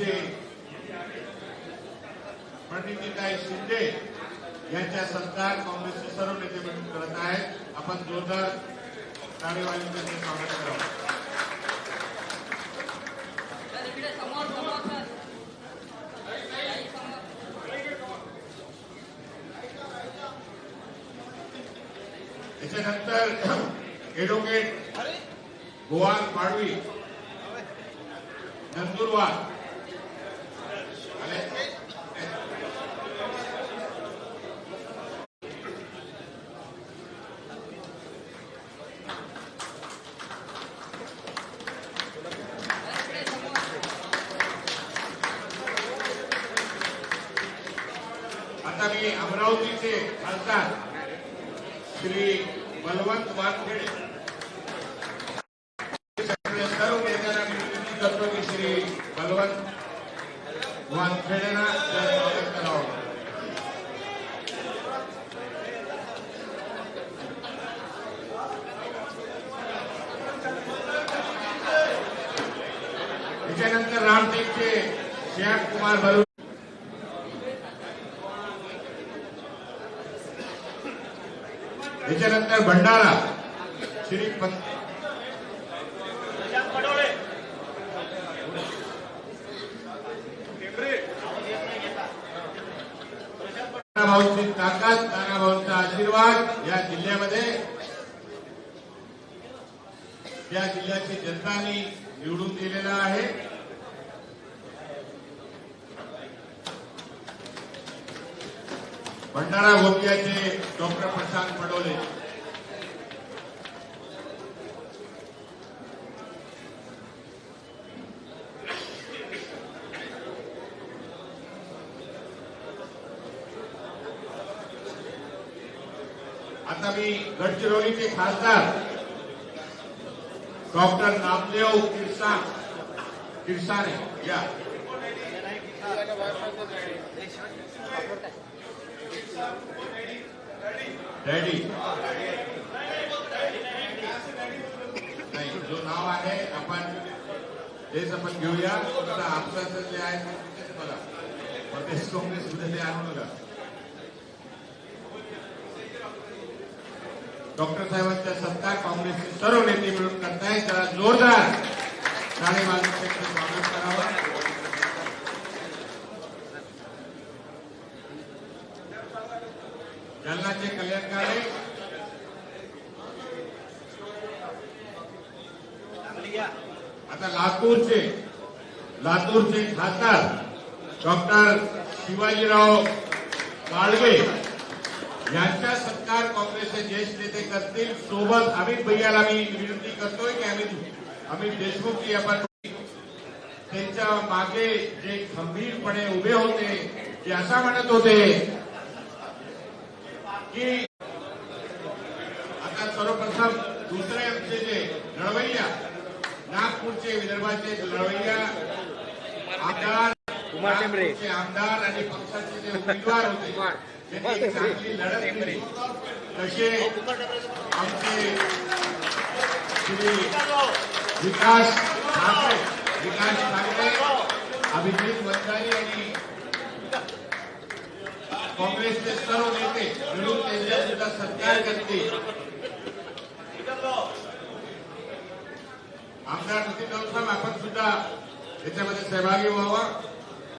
आमचे शिंदे यांच्या सत्कार काँग्रेसचे सर्व नेते मिळून करत आहेत. आपण जोरदार ताळीवाजी त्यांचे स्वागत करावं त्याच्यानंतर एडव्होकेट गोवाल नंदुरबार मी अमरावतीचे खासदार श्री बलवंत वानखेडे. सर्व नेत्यांना की वानखेडेंना स्वागत श्याम कुमार बलू त्याच्यानंतर भंडारा श्री पं- भाऊंची ताकद नानाभाऊंचा आशीर्वाद या जिल्ह्यामध्ये. या जिल्ह्याची जनतानी निवडून दिलेला आहे. भंडारा गोंदियाचे डॉक्टर प्रशांत पडोले. आता मी गडचिरोलीचे खासदार डॉक्टर नामदेव किरसा किरसाने या. नाही, जो नाव आहे, आपण तेच आपण घेऊया. तुमचा आपसाचं जे आहे, बघा. प्रदेश काँग्रेसमध्ये ते आणू नका. डॉक्टर साहेबांचा सत्कार काँग्रेसचे सर्व नेते मिळून करतायत जरा जोरदार. टाळे वाजवून स्वागत करावं. जालनाचे कल्याणकारी. आता लातूरचे लातूरचे खासदार डॉक्टर शिवाजीराव काळवे यांचा सत्कार काँग्रेसचे ज्येष्ठ नेते करतील. सोबत अमित भैयाला मी विनंती करतोय की अमित अमित देशमुख जी आपण त्यांच्या मागे जे खंबीरपणे उभे होते ते असा म्हणत होते की आता सर्वप्रथम दुसरे आमचे जे लढवैया नागपूरचे विदर्भाचे लढवैया आमदार नागपूरचे आमदार आणि पक्षाचे जे उमेदवार होते त्यांनी चांगली लढत दिली. तसे आमचे श्री विकास ठाकरे विकास ठाकरे अभिजित वंजारी आणि काँग्रेसचे सर्व नेते मिळून त्यांचा सुद्धा सत्कार करतील. आमदार नितीन राऊत आपण सुद्धा त्याच्यामध्ये सहभागी व्हावा.